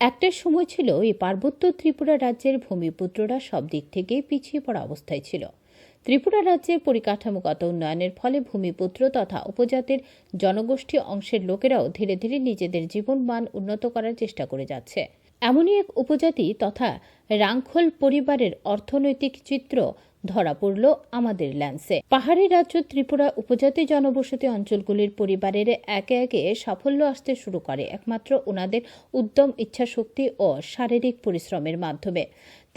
একটা সময় ছিল এই পার্বত্য ত্রিপুরা রাজ্যের ভূমিপুত্ররা সব দিক থেকেই পিছিয়ে পড়া অবস্থায় ছিল। ত্রিপুরা রাজ্যের পরিকাঠামোগত উন্নয়নের ফলে ভূমিপুত্র তথা উপজাতির জনগোষ্ঠী অংশের লোকেরাও ধীরে ধীরে নিজেদের জীবন মান উন্নত করার চেষ্টা করে যাচ্ছে। এমনই এক উপজাতি তথা রাংখল পরিবারের অর্থনৈতিক চিত্র ধরা পড়ল আমাদের ল্যান্সে। পাহাড়ি রাজ্য ত্রিপুরা উপজাতি জনবসতি অঞ্চলগুলির পরিবারের একে একে সাফল্য আসতে শুরু করে, একমাত্র ওনাদের উদ্যম, ইচ্ছাশক্তি ও শারীরিক পরিশ্রমের মাধ্যমে।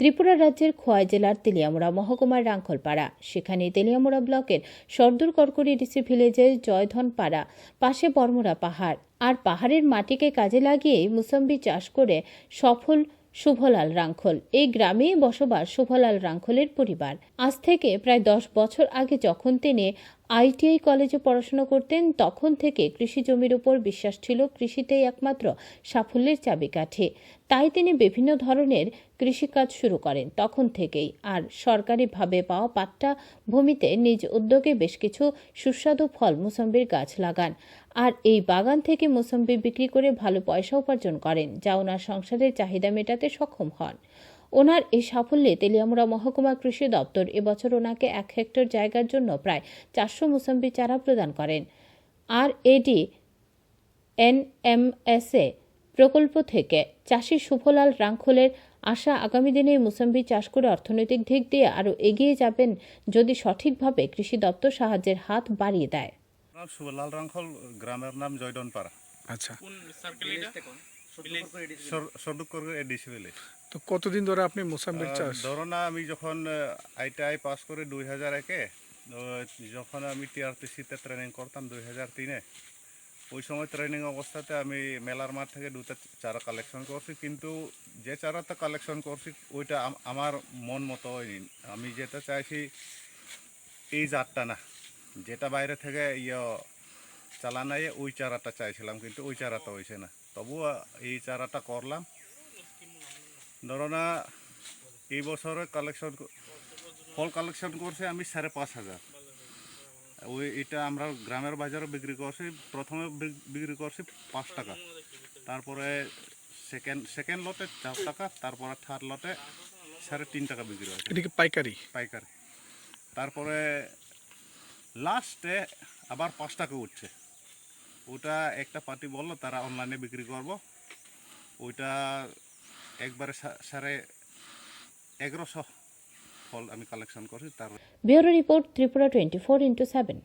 ত্রিপুরা রাজ্যের খোয়াই জেলার তেলিয়ামুড়া মহকুমার রাংখলপাড়া সেখানে তেলিয়ামুড়া ব্লকের সর্দুর করকরি ডিসি ভিলেজের জয়ধনপাড়া পাশে বর্মরা পাহাড়। আর পাহাড়ের মাটিকে কাজে লাগিয়েই মুসম্বি চাষ করে সফল শুভলাল রাঙ্খল। এই গ্রামে বসবাস শুভলাল রাঙ্খলের পরিবার। আজ থেকে প্রায় দশ বছর আগে যখন তিনি আইটিআই কলেজে পড়াশোনা করতেন, তখন থেকে কৃষি জমির উপর বিশ্বাস ছিল কৃষিতেই একমাত্র সাফল্যের চাবিকাঠি। তাই তিনি বিভিন্ন ধরনের কৃষিকাজ শুরু করেন তখন থেকেই। আর সরকারিভাবে পাওয়া পাট্টা ভূমিতে নিজ উদ্যোগে বেশ কিছু সুস্বাদু ফল মুসম্বির গাছ লাগান। আর এই বাগান থেকে মোসম্বি বিক্রি করে ভালো পয়সা উপার্জন করেন, যা ওনার সংসারের চাহিদা মেটাতে সক্ষম হন। ওনার এই সাফল্যে তেলিয়ামুড়া মহকুমা কৃষি দপ্তর এবছর ওনাকে এক হেক্টর জায়গার জন্য প্রায় চারশো মোসম্বি চারা প্রদান করেন। আর এডি এনএমএসএ প্রকল্প থেকে চাষি শুভলাল রাংখলের আশা আগামী দিনে মুসম্বি চাষ করে অর্থনৈতিক দিক দিয়ে আরও এগিয়ে যাবেন যদি সঠিকভাবে কৃষি দপ্তর সাহায্যের হাত বাড়িয়ে দেয়। শুভলাল রাংখল গ্রামের নাম জয়ডনপাড়া আচ্ছা। তো কতদিন ধরে আপনি মোসাম্বিক চাষ? ধরো না আমি যখন আইটিআই পাস করে দুই হাজার একে যখন আমি টিআরটিসিতে ট্রেনিং করতাম দুই হাজার তিনে ওই সময় ট্রেনিং অবস্থাতে আমি মেলার মাঠ থেকে দুটো চারা কালেকশন করছি। কিন্তু যে চারাটা কালেকশন করছি ওইটা আমার মন মতো হয়নি। আমি যেটা চাইছি এই জাতটা না যেটা বাইরে থেকে ইয়ে চালানায় ওই চারাটা চাইছিলাম কিন্তু ওই চারাটা হয়েছে না। তবু এই চারাটা করলাম। ধরো না এই বছরে কালেকশন ফল কালেকশন করছে আমি সাড়ে পাঁচ হাজার। ওই এটা আমরা গ্রামের বাজারে বিক্রি করছি প্রথমে বিক্রি করছি পাঁচ টাকা। তারপরে সেকেন্ড সেকেন্ড লটে চার টাকা তারপরে থার্ড লটে সাড়ে তিন টাকা বিক্রি হয়েছে। এটা কি পাইকারি? পাইকারি। তারপরে লাস্টে আবার পাঁচ টাকা উঠছে। ওটা একটা পার্টি বলল, তারা অনলাইনে বিক্রি করব। ওইটা একবারে সাড়ে এগারোশো ফল আমি কালেকশন করছি তার bureau report Tripura twenty four into seven.